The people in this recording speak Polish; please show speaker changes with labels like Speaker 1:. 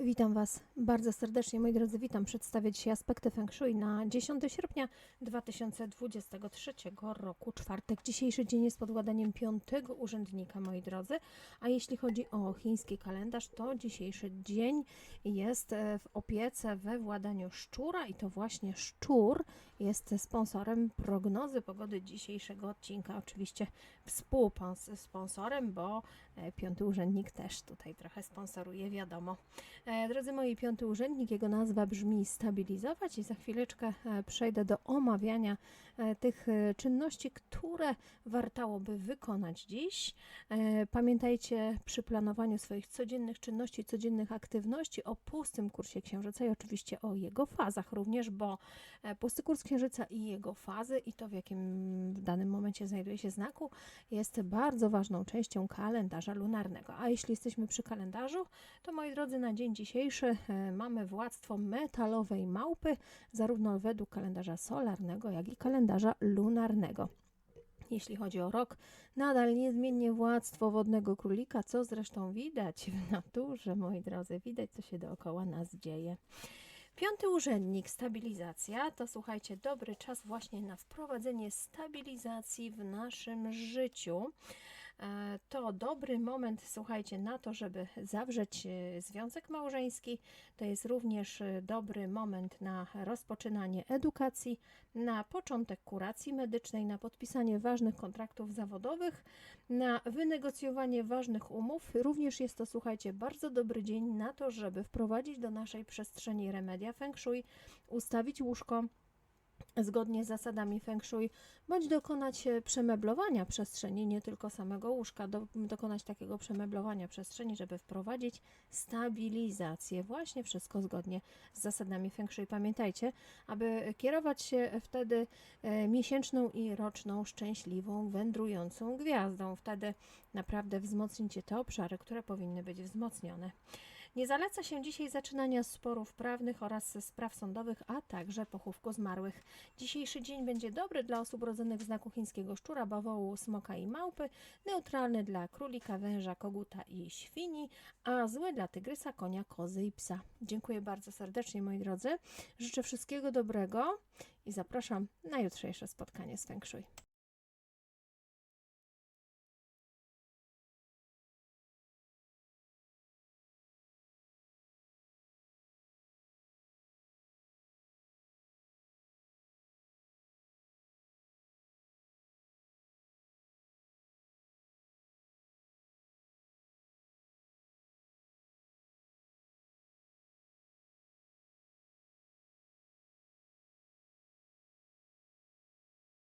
Speaker 1: Witam Was bardzo serdecznie, moi drodzy. Witam. Przedstawię dzisiaj aspekty Feng Shui na 10 sierpnia 2023 roku, czwartek. Dzisiejszy dzień jest pod władaniem piątego urzędnika, moi drodzy. A jeśli chodzi o chiński kalendarz, to dzisiejszy dzień jest e, w opiece we władaniu szczura i to właśnie szczur jest sponsorem prognozy pogody dzisiejszego odcinka. Oczywiście współsponsorem, bo e, piąty urzędnik też tutaj trochę sponsoruje, wiadomo. E, Drodzy moi, piąty urzędnik, jego nazwa brzmi stabilizować i za chwileczkę e, przejdę do omawiania e, tych czynności, które wartałoby wykonać dziś. Pamiętajcie przy planowaniu swoich codziennych czynności, codziennych aktywności o pustym kursie księżyca i oczywiście o jego fazach również, bo pusty kurs księżyca i jego fazy i to w jakim w danym momencie znajduje się znaku jest bardzo ważną częścią kalendarza lunarnego. A jeśli jesteśmy przy kalendarzu, to moi drodzy, na dzień dzisiejszy e, mamy władztwo metalowej małpy, zarówno według kalendarza solarnego, jak i kalendarza lunarnego. Jeśli chodzi o rok, nadal niezmiennie władztwo wodnego królika, co zresztą widać w naturze, moi drodzy, widać, co się dookoła nas dzieje. Piąty urzędnik, stabilizacja, to słuchajcie, dobry czas właśnie na wprowadzenie stabilizacji w naszym życiu. E, To dobry moment, słuchajcie, na to, żeby zawrzeć e, związek małżeński. To jest również e, dobry moment na rozpoczynanie edukacji, na początek kuracji medycznej, na podpisanie ważnych kontraktów zawodowych, na wynegocjowanie ważnych umów. Również jest to, słuchajcie, bardzo dobry dzień na to, żeby wprowadzić do naszej przestrzeni remedia feng shui, ustawić łóżko zgodnie z zasadami feng shui, bądź dokonać e, przemeblowania przestrzeni, nie tylko samego łóżka, do, dokonać takiego przemeblowania przestrzeni, żeby wprowadzić stabilizację. Właśnie wszystko zgodnie z zasadami feng shui. Pamiętajcie, aby kierować się wtedy e, miesięczną i roczną szczęśliwą, wędrującą gwiazdą. Wtedy naprawdę wzmocnicie te obszary, które powinny być wzmocnione. Nie zaleca się dzisiaj zaczynania sporów prawnych oraz spraw sądowych, a także pochówku zmarłych. Dzisiejszy dzień będzie dobry dla osób rodzonych w znaku chińskiego szczura, bawołu, smoka i małpy, neutralny dla królika, węża, koguta i świni, a zły dla tygrysa, konia, kozy i psa. Dziękuję bardzo serdecznie, moi drodzy. Życzę wszystkiego dobrego i zapraszam na jutrzejsze spotkanie z Feng Shui.